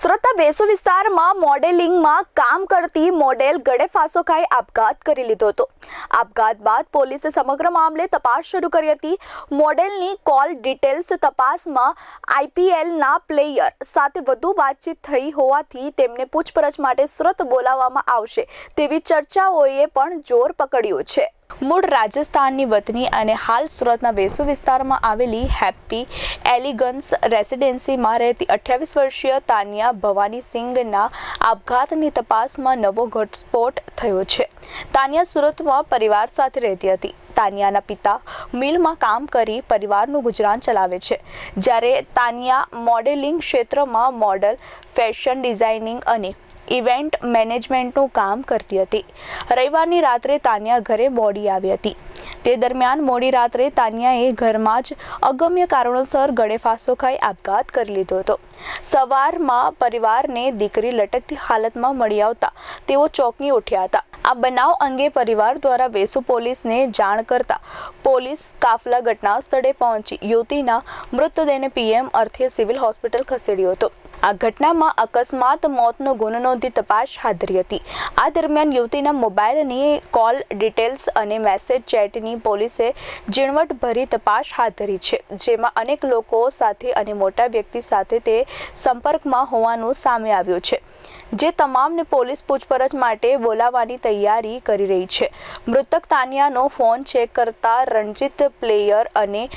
સુરતના વેસુ વિસ્તારમાં મોડેલિંગમાં કામ કરતી મોડેલ ગળે ફાંસો ખાઈ આપઘાત કરી લીધો હતો. આપઘાત બાદ પોલીસે સમગ્ર મામલે તપાસ શરૂ કરી હતી. મોડેલની કોલ ડિટેલ્સ તપાસમાં આઈપીએલના પ્લેયર સાથે વધુ વાતચીત થઈ હોવાથી તેમને પૂછપરછ માટે સુરત બોલાવવામાં આવશે તેવી ચર્ચાઓએ પણ જોર પકડ્યું છે. મૂળ રાજસ્થાનની વતની અને હાલ સુરતના વેસુ વિસ્તારમાં આવેલી હેપ્પી એલિગન્સ રેસિડેન્સીમાં રહેતી અઠ્યાવીસ વર્ષીય તાનિયા ભવાની સિંઘના આપઘાતની તપાસમાં નવો ઘટસ્ફોટ થયો છે. તાનિયા સુરતમાં પરિવાર સાથે રહેતી હતી. તાનિયાના પિતા મિલમાં કામ કરી પરિવારનું ગુજરાન ચલાવે છે. જ્યારે તાનિયા મોડેલિંગ ક્ષેત્રમાં મોડલ, ફેશન ડિઝાઇનિંગ અને ઇવેન્ટ મેનેજમેન્ટનું કામ કરતી હતી. રવિવારની રાત્રે તાનિયા ઘરે મોડી આવી હતી. તે દરમિયાન મોડી રાત્રે તાનિયાએ ઘરમાં જ અગમ્ય કારણોસર ગળે ફાંસો ખાઈ આપઘાત કરી લીધો હતો. સવારમાં પરિવારને દીકરી લટકતી હાલતમાં મળી આવતા તેઓ ચોંકી ઉઠ્યા હતા. આ બનાવ અંગે પરિવાર દ્વારા વેસુ પોલીસને જાણ કરતા પોલીસ કાફલા ઘટના સ્થળે પહોંચી. યુવતીના મૃતદેહને પીએમ અર્થે સિવિલ હોસ્પિટલ ખસેડ્યો હતો. આ ઘટનામાં અકસ્માત, મોતનો ગુનો નોંધી તપાસ હાથ ધરી હતી. આ દરમિયાન યુવતીના મોબાઈલની કોલ ડિટેલ્સ અને મેસેજ ચેટની પોલીસે ઝીણવટભરી તપાસ હાથ ધરી છે, જેમાં અનેક લોકો સાથે અને મોટા વ્યક્તિ સાથે તે સંપર્કમાં હોવાનું સામે આવ્યું છે, જે તમામને પોલીસ પૂછપરછ માટે બોલાવવાની તૈયારી કરી રહી છે. મૃતક તાનિયાનો ફોન ચેક કરતા રણજીત પ્લેયર અને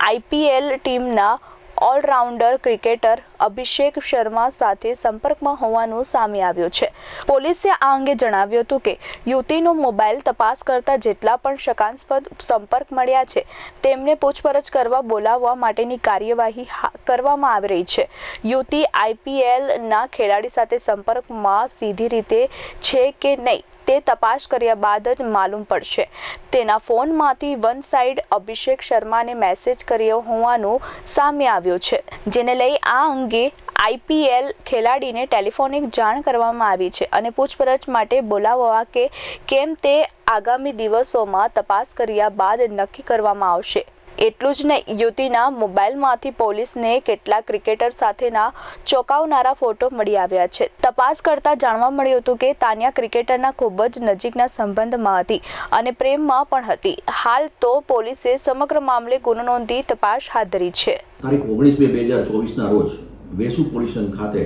આઈપીએલ ટીમના all rounder cricketer Abhishek Sharma સાથે સંપર્કમાં હોવાનું સામે આવ્યું છે. પોલીસે આ અંગે જણાવ્યું હતું કે, યુવતીનો મોબાઈલ તપાસ કરતા જેટલા પણ શંકાસ્પદ સંપર્ક મળ્યા છે, તેમને પૂછપરછ કરવા બોલાવવા માટેની કાર્યવાહી કરવામાં આવી રહી છે. યુવતી આઈપીએલના ખેલાડી સાથે સંપર્કમાં સીધી રીતે છે કે નહીં? તે તપાસ કર્યા બાદ જ માલુમ પડશે. તેના ફોનમાંથી વન સાઇડ અભિષેક શર્માને મેસેજ કર્યો હોવાનું સામે આવ્યું છે, જેને લઈ આ અંગે આઈપીએલ ખેલાડીને ટેલિફોનિક જાણ કરવામાં આવી છે અને પૂછપરછ માટે બોલાવવા કે કેમ તે આગામી દિવસોમાં તપાસ કર્યા બાદ નક્કી કરવામાં આવશે. એટલું જ નહીં, યુવતીના મોબાઈલમાંથી પોલીસને કેટલાક ક્રિકેટર સાથેના ચોંકાવનારા ફોટો મળી આવ્યા છે. તપાસ કરતા જાણવા મળ્યું હતું કે તાનિયા ક્રિકેટરના ખૂબ જ નજીકના સંબંધમાં હતી અને પ્રેમમાં પણ હતી. હાલ તો પોલીસે સમગ્ર મામલે ગુનો નોંધી તપાસ હાથ ધરી છે. તારીખ ઓગણીસ બે હજાર ચોવીસના રોજ વેસુ પોલીસ ખાતે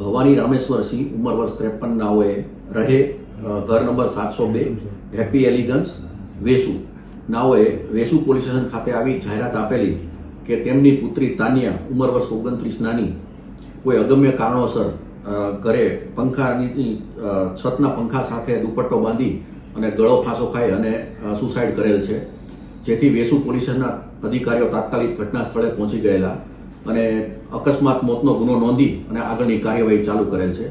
ભવાની રામેશ્વરસિંહ ઉંમર વર્ષ ત્રેપન રહે ઘર નંબર સાતસો બે, હેપી એલિગન્સ, વેસુ. નાઓએ વેસુ પોલીસ સ્ટેશન ખાતે આવી જાહેરાત આપેલી કે તેમની પુત્રી તાનિયા ઉંમર વર્ષ ઓગણત્રીસ નાની, કોઈ અગમ્ય કારણોસર ઘરે પંખાની છતના પંખા સાથે દુપટ્ટો બાંધી અને ગળો ફાંસો ખાઈ અને સુસાઇડ કરેલ છે. જેથી વેસુ પોલીસ અધિકારીઓ તાત્કાલિક ઘટના સ્થળે પહોંચી ગયેલા અને અકસ્માત મોતનો ગુનો નોંધી અને આગળની કાર્યવાહી ચાલુ કરેલ છે.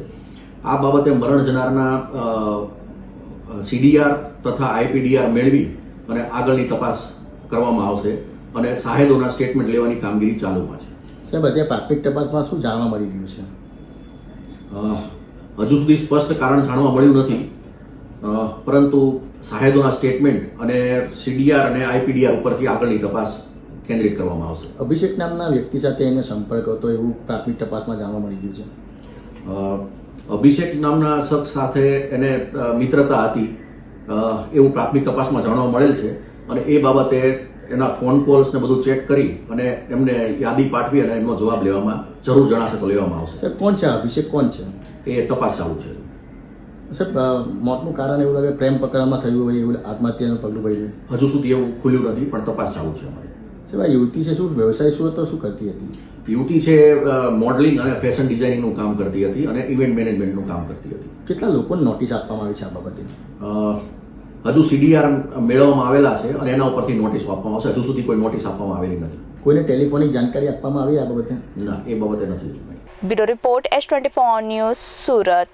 આ બાબતે મરણ જનારના સીડીઆર તથા આઈપીડીઆર મેળવી અને આગળની તપાસ કરવામાં આવશે અને સાહેદોના સ્ટેટમેન્ટ લેવાની કામગીરી ચાલુમાં છે. સાહેબ અત્યારે પ્રાથમિક તપાસમાં શું જાણવા મળી રહ્યું છે? હજુ સુધી સ્પષ્ટ કારણ જાણવા મળ્યું નથી. પરંતુ સાહેદોના સ્ટેટમેન્ટ અને સીડીઆર અને આઈપીડીઆર ઉપરથી આગળની તપાસ કેન્દ્રિત કરવામાં આવશે. અભિષેક નામના વ્યક્તિ સાથે એનો સંપર્ક હતો એવું પ્રાથમિક તપાસમાં જાણવા મળી ગયું છે. અભિષેક નામના શખ્સ સાથે એને મિત્રતા હતી. એવું પ્રાથમિક તપાસમાં જાણવા મળેલ છે અને એ બાબતે એના ફોન કોલ્સ ને બધું ચેક કરી અને એમને યાદી પાઠવી અને એમનો જવાબ લેવામાં જરૂર જણાશે તો લેવામાં આવશે. સાહેબ કોણ છે આ? અભિષેક કોણ છે? એ તપાસ ચાલુ છે. સાહેબ મોતનું કારણ એવું લાગે પ્રેમ પ્રકરણમાં થયું હોય એવું આત્મહત્યાનું પગલું ભર્યું હજુ સુધી એવું ખુલ્યું નથી પણ તપાસ ચાલુ છે અમારી. સાહેબ આ યુવતી છે શું? વ્યવસાય શું હતો? શું કરતી હતી? યુવતી છે મોડલિંગ અને ફેશન ડિઝાઇનિંગનું કામ કરતી હતી અને ઇવેન્ટ મેનેજમેન્ટનું કામ કરતી હતી. કેટલા લોકોને નોટિસ આપવામાં આવી છે આ બાબતે? હજુ સીડીઆર મેળવવામાં આવેલા છે અને એના ઉપરથી નોટિસ આપવામાં આવશે. હજુ સુધી કોઈ નોટિસ આપવામાં આવેલી નથી. કોઈને ટેલિફોનિક જાણકારી આપવામાં આવી આ બાબતે? ના એ બાબતે નથી bureau report S twenty four news Surat.